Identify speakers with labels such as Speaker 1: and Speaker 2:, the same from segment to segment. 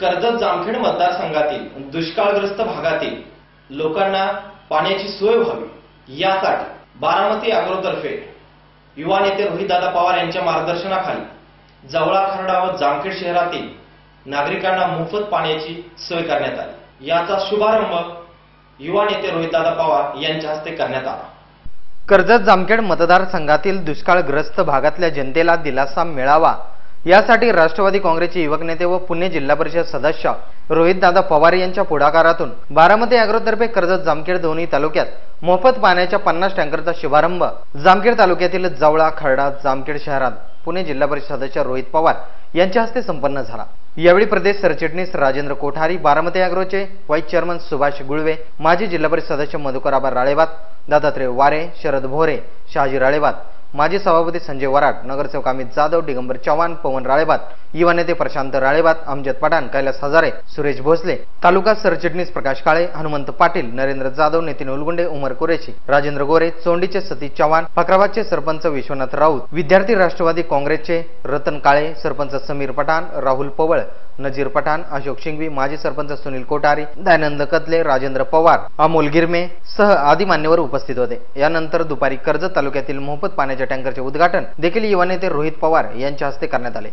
Speaker 1: कर्जत जामखेड मतदारसंघातील दुष्काळग्रस्त भागातील लोकांना पाण्याची सोय व्हावी यासाठी बारामती अग्रोतर्फे युवा नेते रोहितदादा पवार यांच्या मार्गदर्शनाखाली जवळा खरडा व जामखेड शहरातील नागरिकांना मोफत पाण्याची सोय करण्यात आली. याचा शुभारंभ युवा नेते रोहितदादा पवार यांच्या हस्ते करण्यात आला.
Speaker 2: कर्जत जामखेड मतदारसंघातील दुष्काळग्रस्त भागातल्या जनतेला दिलासा मिळावा यासाठी राष्ट्रवादी काँग्रेसचे युवक नेते व पुणे जिल्हा परिषद सदस्य रोहितदादा पवार यांच्या पुढाकारातून बारामती अॅग्रोतर्फे कर्जत जामखेड दोन्ही तालुक्यात मोफत पाण्याच्या पन्नास टँकरचा शुभारंभ. जामखेड तालुक्यातील जवळा खर्डा जामखेड शहरात पुणे जिल्हा परिषद सदस्य रोहित पवार यांच्या हस्ते संपन्न झाला. यावेळी प्रदेश सरचिटणीस राजेंद्र कोठारी बारामती अॅग्रोचे व्हाईस चेअरमन सुभाष गुळवे माजी जिल्हा परिषद सदस्य मधुकराबा राळेवात दत्तात्रय वारे शरद भोरे शहाजी राळेवात माजी सभापती संजय वराड नगरसेवक अमित जाधव दिगंबर चव्हाण पवन राळेबात युवा नेते प्रशांत राळेबात अमजद पठाण कैलास हजारे सुरेश भोसले तालुका सरचिटणीस प्रकाश काळे हनुमंत पाटील नरेंद्र जाधव नितीन उलगुंडे उमर कुरेशी राजेंद्र गोरे चोंडीचे सतीश चव्हाण फकराबादचे सरपंच विश्वनाथ राऊत विद्यार्थी राष्ट्रवादी काँग्रेसचे रतन काळे सरपंच समीर पठाण राहुल पवळ नजीर पठाण अशोक शिंगवी माजी सरपंच सुनील कोठारी दयानंद कतले राजेंद्र पवार अमोल गिरमे सह आदी मान्यवर उपस्थित होते यानंतर दुपारी कर्जत तालुक्यातील मोफत पाण्याच्या टँकरचे उद्घाटन देखील युवा नेते रोहित पवार यांच्या हस्ते करण्यात आले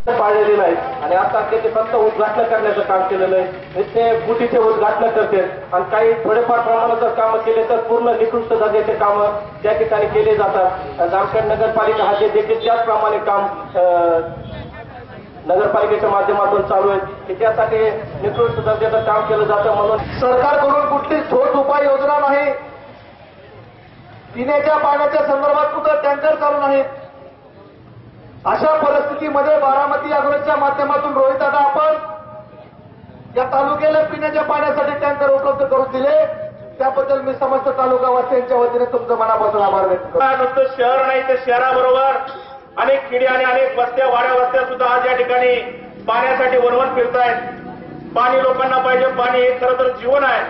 Speaker 3: आहे आणि आता त्याचे फक्त उद्घाटन करण्याचं काम केलेलं आहे ते बुटीचे उद्घाटन करते. आणि काही थोडेफार प्रमाणात जर कामं केले तर पूर्ण निकृष्ट दर्जाचे कामं त्या ठिकाणी केले जातात. जामखेड नगरपालिका हा जे देखील त्याचप्रमाणे काम अं, नगरपालिकेच्या माध्यमातून चालू आहे. की त्यासाठी निकृष्ट दर्जाचं काम केलं जातं म्हणून सरकारकडून कुठली ठोस उपाययोजना नाही. पिण्याच्या पाण्याच्या संदर्भात कुठं टँकर चालू नाहीत. अशा परिस्थितीमध्ये बारामती अग्रोच्या माध्यमातून रोहित दादा आपण या तालुक्याला पिण्याच्या पाण्यासाठी टँकर उपलब्ध करून दिले. त्याबद्दल मी समस्त तालुकावासियांच्या वतीने तुमचं मनापासून आभार व्यक्त
Speaker 4: नुसतं शहर नाही तर शहराबरोबर अनेक खेडी आणि अनेक वस्त्या वाड्या वस्त्या सुद्धा आज या ठिकाणी पाण्यासाठी वनवन फिरतायत. पाणी लोकांना पाहिजे पाणी हे खरं तर जीवन आहे.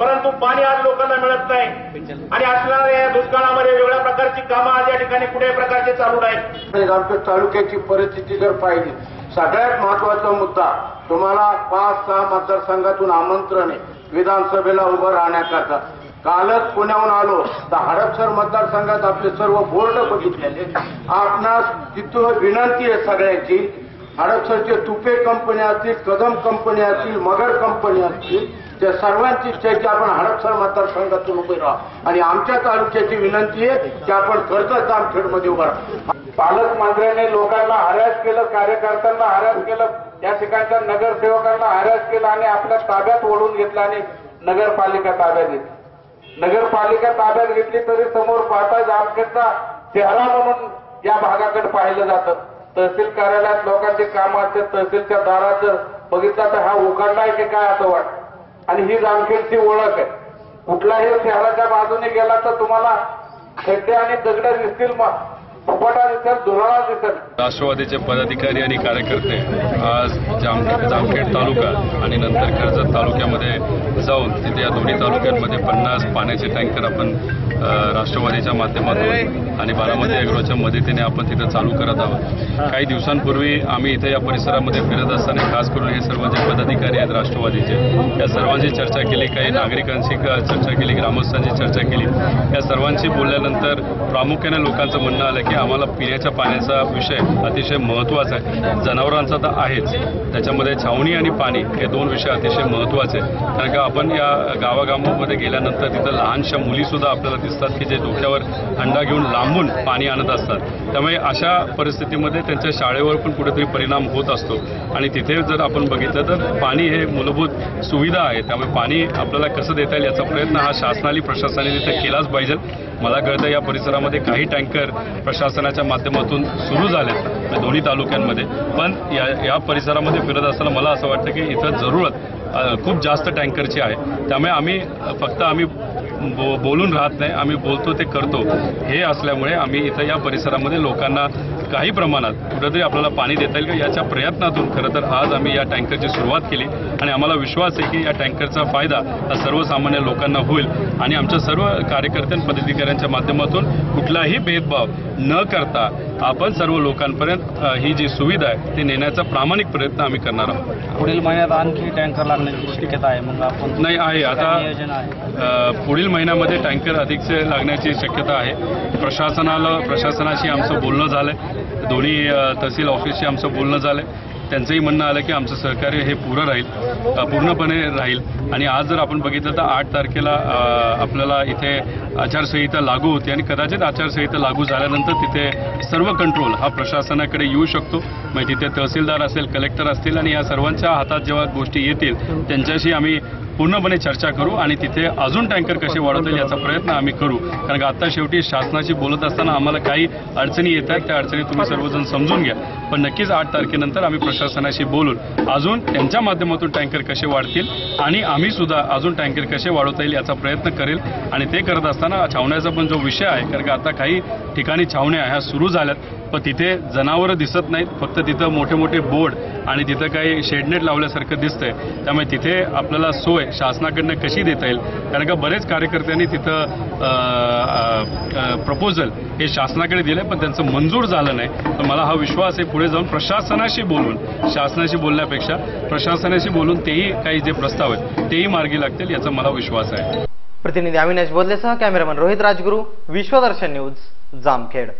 Speaker 4: परंतु पाणी आज लोकांना मिळत नाही. आणि असणाऱ्या या दुष्काळामध्ये वेगळ्या प्रकारची कामं आज या ठिकाणी कुठल्याही प्रकारचे चालू नाहीत.
Speaker 5: आमच्या तालुक्याची परिस्थिती जर पाहिली सगळ्यात महत्त्वाचा मुद्दा तुम्हाला पाच सहा मतदारसंघातून आमंत्रण आहे विधानसभेला उभं राहण्याकरता. कालच पुण्याहून आलो तर हडपसर मतदारसंघात आपले सर्व बोर्ड बघितलेले. आपणास तिथं विनंती आहे सगळ्यांची हडपसरचे तुपे कंपनी असतील कदम कंपनी असतील मगर कंपनी असतील त्या सर्वांची इच्छा आहे की आपण हडपसर मतदारसंघातून उभे राहा. आणि आमच्या तालुक्याची विनंती आहे की आपण कर्जत जामखेडमध्ये उभा राहा.
Speaker 4: पालकमंत्र्यांनी लोकांना हऱ्यास केलं कार्यकर्त्यांना हऱ्यास केलं या ठिकाणच्या नगरसेवकांना हऱ्यास केलं आणि आपल्या ताब्यात ओढून घेतलं आणि नगरपालिका ताब्यात घेतली. नगरपालिका ताब्यात घेतली तरी समोर पाहता जामखेडचा चेहरा म्हणून या भागाकडे पाहिलं जातं. तहसील कार्यालयात लोकांचे काम असते तहसीलच्या दारात जर बघितलं तर हा उघडला आहे की काय असं वाट आणि ही जामखेडची ओळख आहे. कुठलाही शहराच्या बाजूने गेला तर तुम्हाला खड्डे आणि दगड दिसतील मग. दिसेल दिसेल
Speaker 6: राष्ट्रवादीचे पदाधिकारी आणि कार्यकर्ते आज जामखेड जामखेड तालुका आणि नंतर कर्जत तालुक्यामध्ये जाऊन तिथे या दोन्ही तालुक्यांमध्ये पन्नास पाण्याचे टँकर आपण राष्ट्रवादीच्या माध्यमातून आणि बारामती अॅग्रोच्या मदतीने आपण तिथं चालू करत आहोत. काही दिवसांपूर्वी आम्ही इथे या परिसरामध्ये फिरत असताना खास करून हे सर्व जे पदाधिकारी आहेत राष्ट्रवादीचे या सर्वांची चर्चा केली काही नागरिकांशी चर्चा केली ग्रामस्थांची चर्चा केली. या सर्वांशी बोलल्यानंतर प्रामुख्याने लोकांचं म्हणणं आलं की आम्हाला पिण्याच्या पाण्याचा विषय अतिशय महत्त्वाचा आहे. जनावरांचा तर आहेच. त्याच्यामध्ये छावणी आणि पाणी हे दोन विषय अतिशय महत्त्वाचे आहेत. कारण का आपण या गावागावामध्ये गेल्यानंतर तिथं लहानशा मुलीसुद्धा आपल्याला दिसतात की जे डोक्यावर हंडा घेऊन लांबून पाणी आणत असतात. त्यामुळे अशा परिस्थितीमध्ये त्यांच्या शाळेवर पण कुठेतरी परिणाम होत असतो. आणि तिथे जर आपण बघितलं तर पाणी हे मूलभूत सुविधा आहे. त्यामुळे पाणी आपल्याला कसं देता येईल याचा प्रयत्न हा शासनाने प्रशासनाने तिथे केलाच पाहिजे. मला कळतं या परिसरामध्ये काही टँकर प्रशासनाच्या माध्यमातून सुरू झालेत दोन्ही तालुक्यांमध्ये. पण या या परिसरामध्ये फिरत असताना मला असं वाटतं की इथं जरूरत खूप जास्त टँकरची आहे. त्यामुळे आम्ही फक्त आम्ही बो बोलून राहत नाही आम्ही बोलतो ते करतो. हे असल्यामुळे आम्ही इथं या परिसरामध्ये लोकांना काही प्रमाणात कुठंतरी आपल्याला पाणी देता येईल का याच्या प्रयत्नातून खरं तर आज आम्ही या टँकरची सुरुवात केली. आणि आम्हाला विश्वास आहे की या टँकरचा फायदा हा सर्वसामान्य लोकांना होईल. आणि आमच्या सर्व कार्यकर्त्यां पदाधिकाऱ्यांच्या माध्यमातून कुठलाही भेदभाव न करता आपण सर्व लोकांपर्यंत ही जी सुविधा आहे ती नेण्याचा प्रामाणिक प्रयत्न आम्ही करणार आहोत.
Speaker 7: पुढील महिन्यात आणखी टँकर लागण्याची शक्यता आहे. मग आपण
Speaker 6: नाही आहे. आता
Speaker 7: आहे?
Speaker 6: पुढील महिन्यामध्ये टँकर अधिकचे लागण्याची शक्यता आहे. प्रशासनाला प्रशासनाशी आमचं बोलणं झालंय. दोन्ही अ, तहसील ऑफिसशी आमचं बोलणं झालंय. त्यांचंही म्हणणं आलं की आमचं सहकार्य हे पुरं राहील पूर्णपणे राहील. आणि आज जर आपण बघितलं तर आठ तारखेला आपल्याला इथे आचारसंहिता लागू होती आणि कदाचित आचारसंहिता लागू झाल्यानंतर तिथे सर्व कंट्रोल हा प्रशासनाकडे येऊ शकतो. मग तिथे तहसीलदार असेल कलेक्टर असतील आणि या सर्वांच्या हातात जेव्हा गोष्टी येतील त्यांच्याशी आम्ही पूर्णपणे चर्चा करू आणि तिथे अजून टँकर कसे वाढवता येईल याचा प्रयत्न आम्ही करू. कारण का आता शेवटी शासनाशी बोलत असताना आम्हाला काही अडचणी येत आहेत. त्या अडचणी तुम्ही सर्वजण समजून घ्या. पण नक्कीच आठ तारखेनंतर आम्ही प्रशासनाशी बोलून अजून त्यांच्या माध्यमातून टँकर कसे वाढतील आणि आम्ही सुद्धा अजून टँकर कसे वाढवता येईल याचा प्रयत्न करेल. आणि ते करत असताना छावण्याचा पण जो विषय आहे कारण का आता काही ठिकाणी छावण्या ह्या सुरू झाल्यात. पण तिथे जनावरं दिसत नाहीत. फक्त तिथं मोठे मोठे बोर्ड आणि तिथं काही शेडनेट लावल्यासारखं दिसतंय. त्यामुळे तिथे आपल्याला सोय शासनाकडनं कशी देता येईल? कारण का बरेच कार्यकर्त्यांनी तिथं प्रपोजल हे शासनाकडे दिलं पण त्यांचं मंजूर झालं नाही. तर मला हा विश्वास आहे पुढे जाऊन प्रशासनाशी बोलून शासनाशी बोलण्यापेक्षा प्रशासनाशी बोलून तेही काही जे प्रस्ताव आहेत तेही मार्गी लागतील याचा मला विश्वास आहे.
Speaker 2: प्रतिनिधी अविनाश बोधलेसह कॅमेरामन रोहित राजगुरू विश्वदर्शन न्यूज जामखेड.